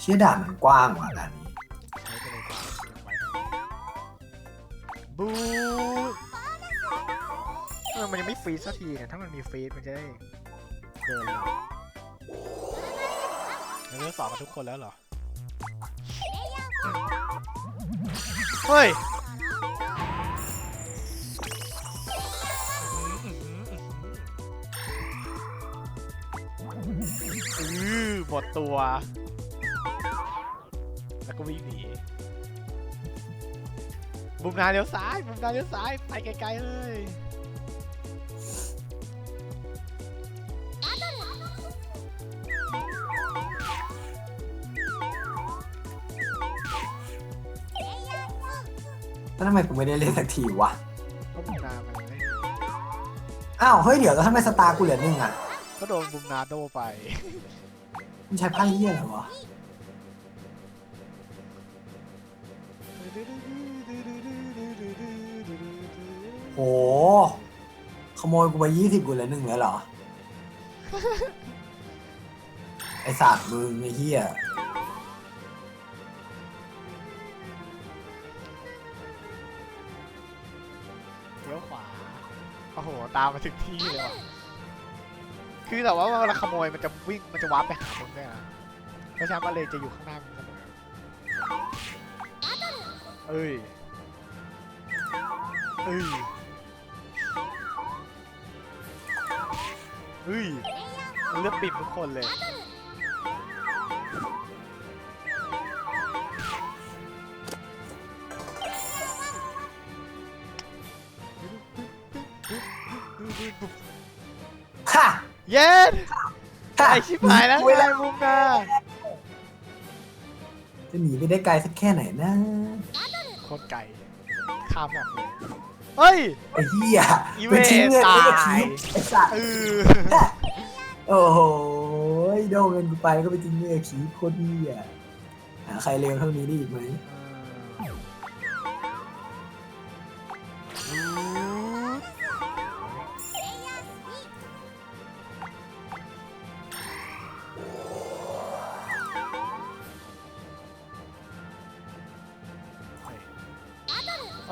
เชี่ยด่านมันกว้างว่ะด่านนี้ใช้ไปเลยกว่ายังไว้บูเออมันยังไม่ฟรีซสักทีเนี่ยถ้ามันมีฟรีซมันจะได้เดินเลยเราเลือกสอบกันทุกคนแล้วเหรอ เฮ้ย อือหมดตัว แล้วก็วิ่งหนีบุมนาเลี้ยวซ้ายบุมนาเลี้ยวซ้ายไปไกลๆเลยแล้วทำไมกูไม่ได้เล่นสักทีวะก็บุมนามันไม่อ้าวเฮ้ยเดี๋ยวแล้วทำไมสตาร์กูเหลือหนึ่งอะก็โดนบุมนาโดไปมันใช้ไพ่เยี่ยเหรอวะ โห ขโมยกูไปยี่สิบกูเหลือหนึ่งแล้วเหรอ ไอสาดมึงไอเหี้ยเลี้ยวขวา โอ้โห ตามมาถึงที่เลยว่ะ คือแต่ว่าเวลาขโมยมันจะวิ่ง มันจะวาร์ปไปหามึงด้วยนะเพราะฉะนั้นมันเลยจะอยู่ข้างหน้ามึงเสมอ เอ้ยเอ้ยเฮ้ยมันเลือกปิดทุกคนเลย ฮ่าเย็นฮ่าไอชิบหายแล้วกูไม่ไงได้มุมนาจะหนีไปได้ไกลสักแค่ไหนนะโค ตรไก่ข้ามแบบเลยเฮ้ย ไอ้เหี้ยอีเวมันทิ้งเงินไว้กับตายคิวไอ้สัตว์เออโอ้โหโดนเงินกูไปก็ไปทิ้งเงินกับคิวโคตรเหี้ยหาใครเร็วเท่านี้ได้อีกไหม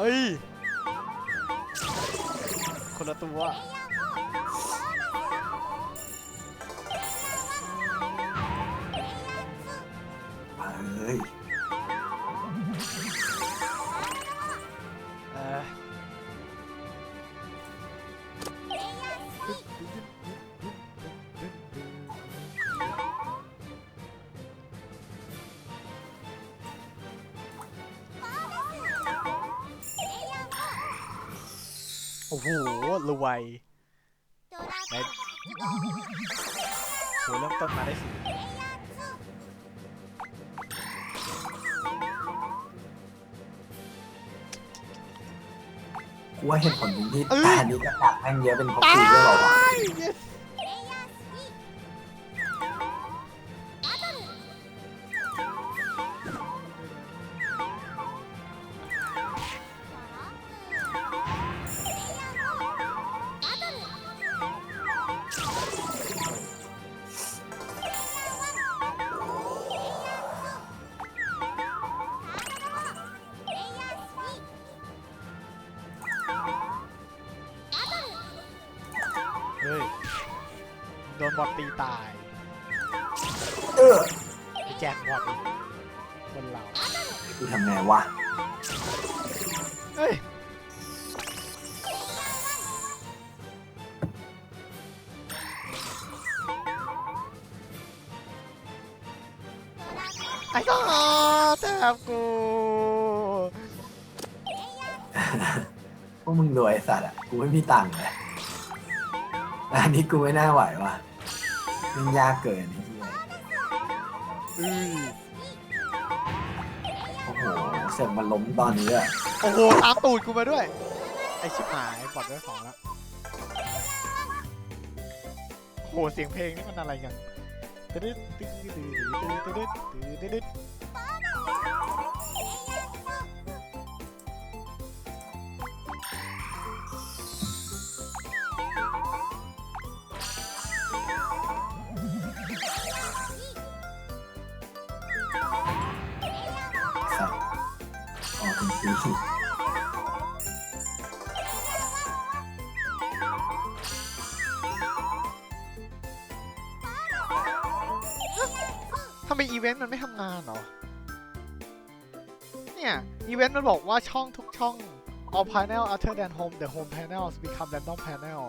เฮ้ย คนละตัว โอ้โหรวยในโหเริ่มต้นมาได้สิกูว่าเหตุผลหนึ่งที่แต่อันนี้ก็ดักแม่งเยอะเป็นเพราะกูด้วยเหรอวะ บอทตีตายเออไปแจกบอทอีกคนเรากูทำไงวะเฮ้ยไอ้ต้องแทบกูพวกมึงรวยไอ้สัตว์อะ กูไม่มีตังค์เลยแต่อันนี้กูไม่น่าไหววะ มันยากเกินไอ้เหี้ยอืมโอ้โหเสร็จมันล้มตอนนี้อะโอ้โหตามตูดกูมาด้วย ไอชิบหายปลดด้วยของละโอ้โหเสียงเพลงนี่มันอะไรกันตึ๊ดตึ๊ดตึ๊ดตึ๊ดตึ๊ดตึ๊ดตึ๊ด ทำไมอีเวนต์มันไม่ทำงานเหรอ เนี่ย อีเวนต์มันบอกว่าช่องทุกช่อง all panel other than home the home panels become random panel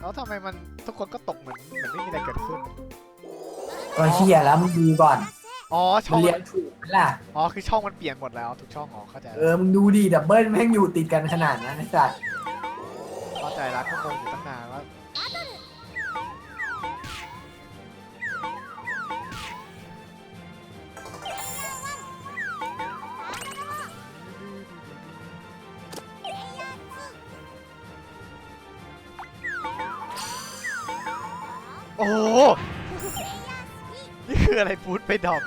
แล้วทำไมมันทุกคนก็ตกเหมือนเหมือนไม่มีอะไรเกิดขึ้นก็เชียแล้วมึงดูก่อน อ๋อช่มัอนงเรียนถูกไหมล่ะ อ๋อคือช่องมันเปลี่ยนหมดแล้วทุกช่องอ๋อเข้าใจเออมึงดูดิดับเบิลแม่งอยู่ติดกันขนาดนั้นไอ้สัตว์เข้าใจแล้วก็งงอยู่ตั้งนานว่าโอ้โหนี่ คืออะไรฟูดไปดรอป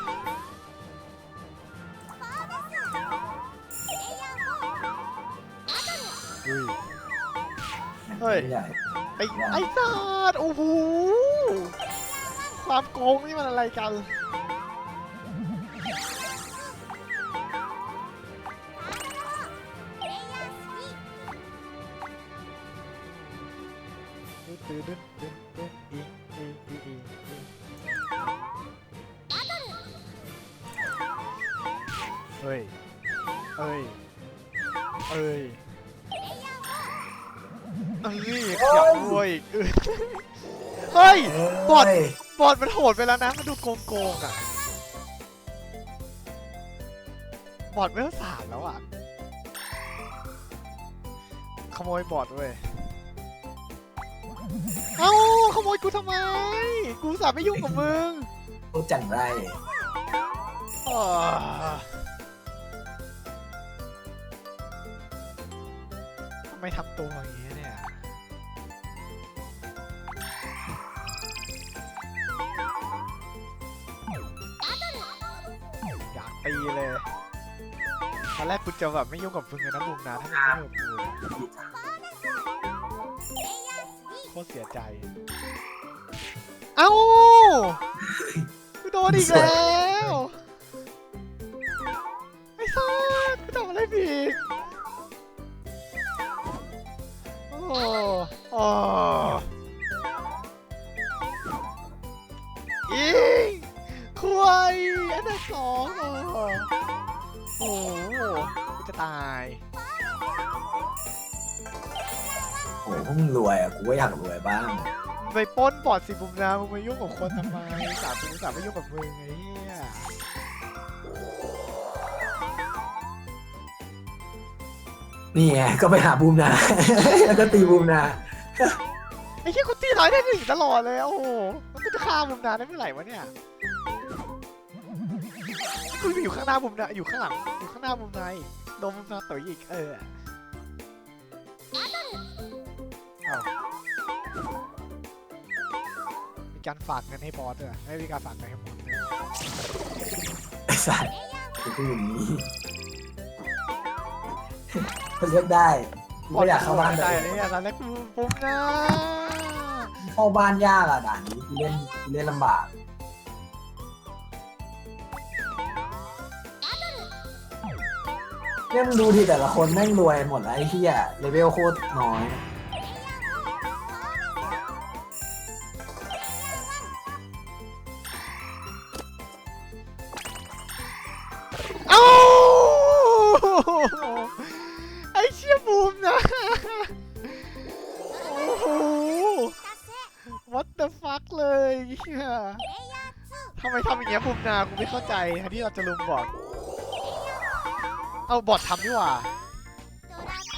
เฮ้ยไม่ใหญ่ไอ้ไอ้สัตว์โอ้โหความโกงนี่มันอะไรกัน โกงโกงๆอะ บอดไม่ต้องสามแล้วอะ ขโมยบอดเว้ย เอ้า ขโมยกูทำไม กูอุตสาห์ไม่ยุ่งกับมึงรู้จังไรอ่าทำไมทำตัวอย่างนี้ จะแบบไม่ยุ่งกับมึงเลยนะลุงนะถ้ามึงไม่ยุ่งกับกูนะโคตรเสียใจ เอ้าโดนอีกแล้ว ดสิบุมนามึงมายุ่งกับคนทำไมสามกูสามไม่ยุ่งกับมึงไอ้เหี้ยนี่ไงก็ไปหาบูมนา แล้วก็ตีบูมนา ไอ้เหี้ยกูตีร้อยได้หนึ่งตลอดเลยโอ้โหแล้วกูจะฆ่าบุมนาได้เมื่อไหร่วะเนี่ยกูอยู่ข้างหน้าบุมนาอยู่ข้างหลังอยู่ข้างหน้าบุมนาโดนบุมนาต่อยอีกเออ การฝากเงินให้บอสด้วยไม่มีการฝากเงินให้บอสด้วยไอ้สัตว์กูพูดอย่างนี้เขาเลือกได้กูก็อยากเข้าบ้านได้แต่เลยอะตอนแรกกูบุมนาเข้าบ้านยากอะด่านนี้กูเล่นกูเล่นลำบากเนี่ยมึงดูทีแต่ละคนแม่งรวยหมดแล้วไอ้ที่อะเลเวลโคตรน้อย ไม่เข้าใจที่เราจะลุมบอดเอาบอดทำดีกว่า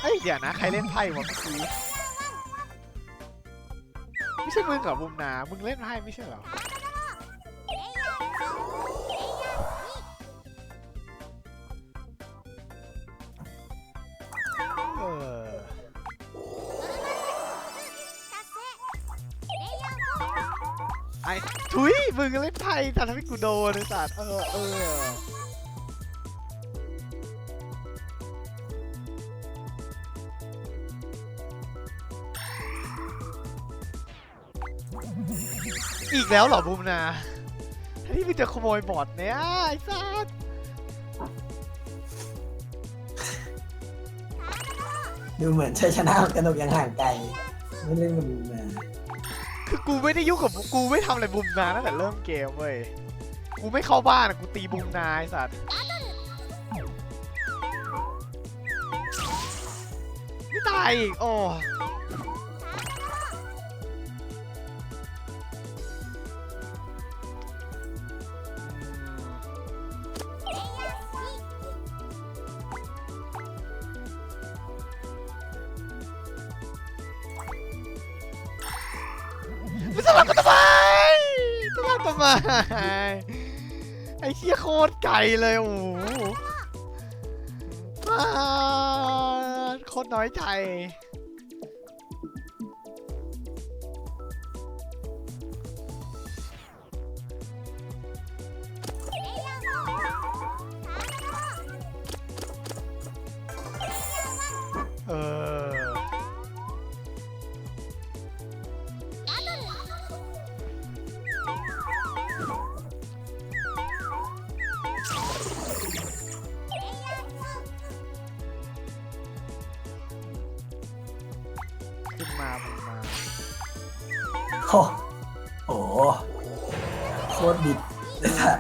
เฮ้ยเดี๋ยวนะ ใครเล่นไพ่วะเมื่อกี้ไม่ใช่มึงเหรอบูมนา มึงเล่นไพ่ไม่ใช่เหรอ มึงเล่นไพ่ทำให้กูโดนไอ้สัตว์เออเอออีกแล้วเหรอบูมนาแทนที่มึงจะขโมยบอร์ดเนี่ยไอ้สัตว์ดูเหมือนชัยชนะของกระหนกยังห่างไกล ไม่เล่นกับมึงมา คือกูไม่ได้ยุ่งกับกูไม่ทำอะไรบุมนาตั้งแต่เริ่มเกมเว้ยกูไม่เข้าบ้านอะกูตีบุมนาไอสัตว์ไม่ตายอีกโอ้ ไม่สลับกันทำไมตลาดทำไมไอ้เชี่ยโคตรไกลเลยโอ้โหโคตรน้อยใจ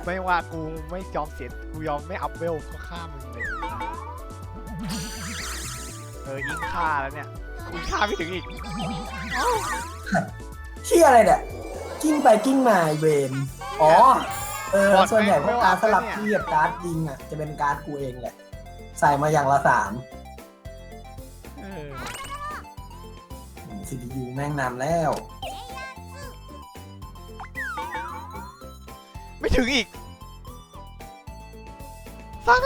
ไอ้สัสไม่ว่ากูไม่ยอมเสียกูยอมไม่อัพเวลเพราะฆ่ามึงเลยเออยิงฆ่าแล้วเนี่ยกูฆ่าไม่ถึงอีกเชี่ยอะไรเนี่ยกิ้งไปกิ้งมาไอ้เวนอ๋อ เออ ส่วนใหญ่พวกการดสลับที่กับการ์ดยิงอะ จะเป็นการ์ดกูเองแหละ ใส่มาอย่างละสามเออซีพียูแม่งนำแล้ว ไม่ถึงอีกฟัง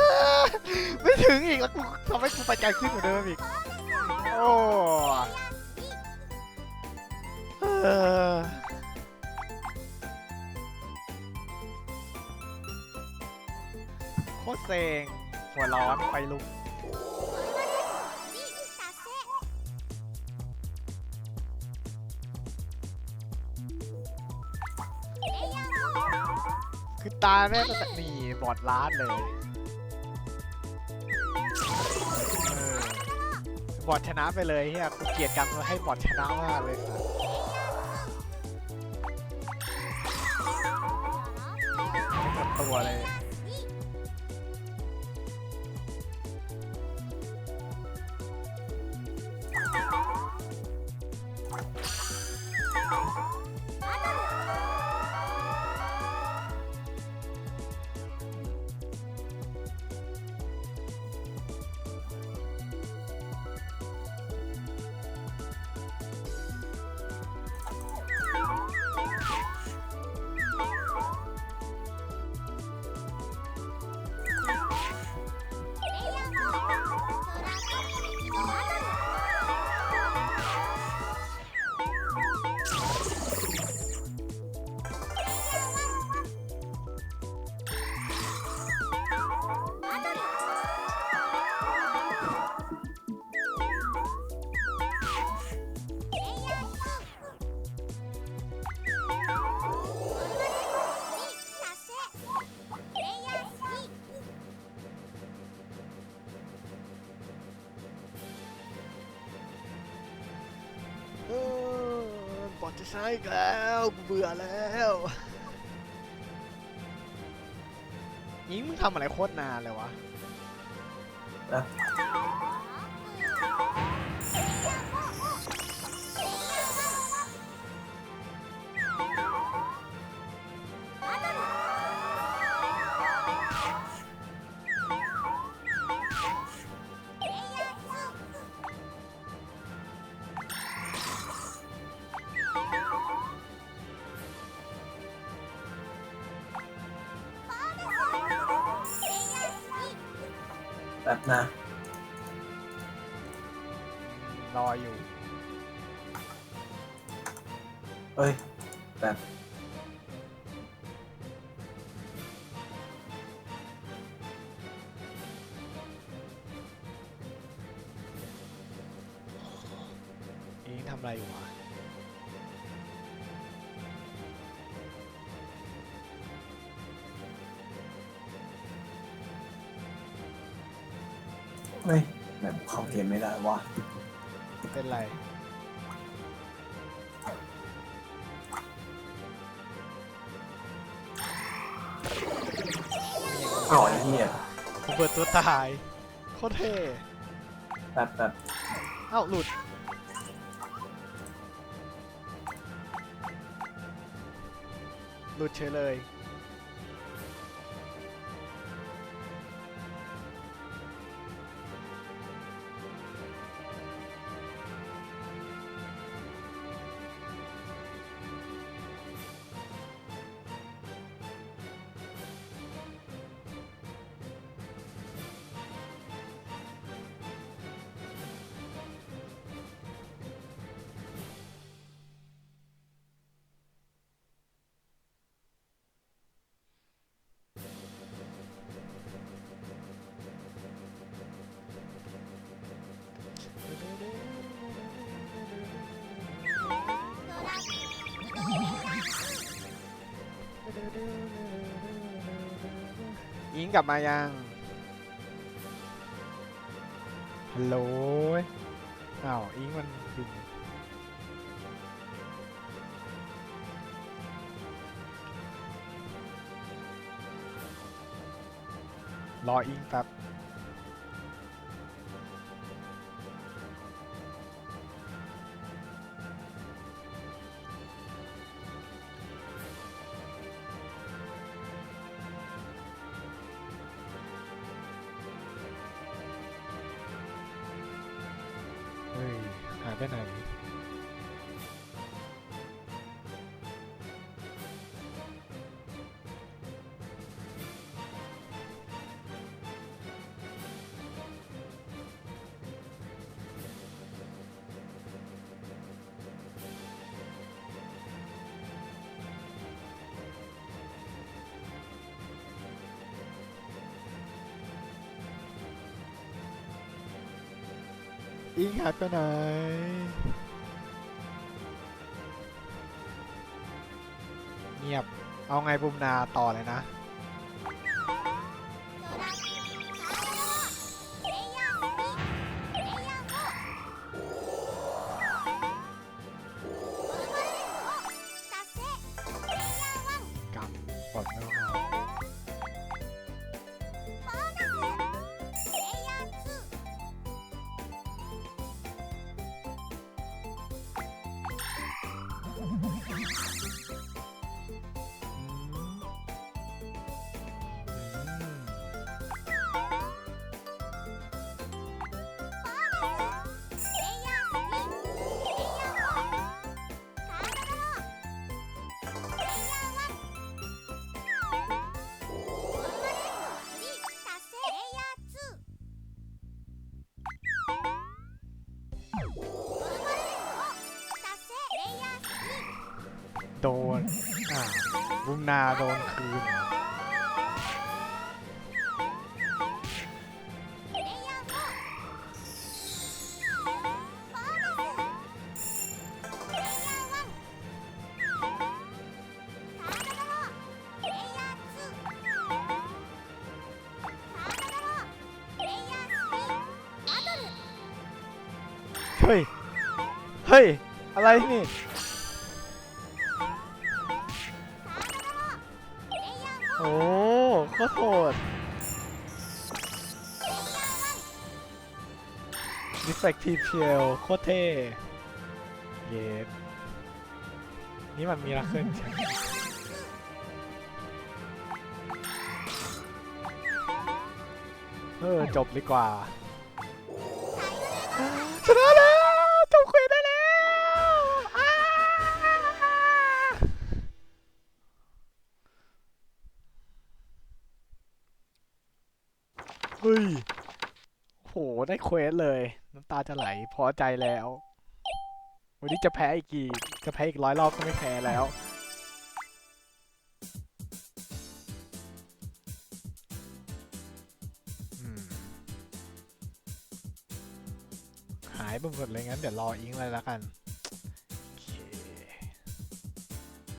ไม่ถึงอีกแล้วกูทำให้กูไปไกลขึ้นกว่าเดิมอีก โอ้เออโคตรเซ็งหัวร้อนไปลุก คือตาเนี่ยตั้งแต่นี่บอดล้านเลยเออบอดชนะไปเลยเฮียกูเกลียดกันให้บอดชนะมากเลยตัวเลย จะใช้อีกแล้วเบื่อแล้วยิงมึงทำอะไรโคตรนานเลยวะ แบบนะ รออยู่ เอ้ย เฮ้ยแบบเข้าเกมไม่ได้วะเป็นไรอ๋อไอ้เหี้ยผมเปิดตัวตาย โคตรเท่แบบแบบเอ้าหลุด หลุดเฉยเลย อิงกลับมายังฮัลโหลอ้าวอิงมันบินรออิงแป๊บ หาย อิงหายไปไหนเงียบ เอาไงบุมนาต่อเลยนะ โดนอ่าบุมนาโดนคืนเหรอเฮ้ย เฮ้ย อะไรนี่ โคตรโหด Defective Tail โคตรเท่เยสนี่มันมีรักเคิลใช่ไหมเออจบดีกว่า ชนะแล้ว ฮ้ย โห ได้เควสเลย น้ำตาจะไหล พอใจแล้ว วันนี้จะแพ้อีกกี่ จะแพ้อีกร้อยรอบก็ไม่แพ้แล้วอืมหายไปหมดเลยงั้นเดี๋ยวรออิงเลยละกัน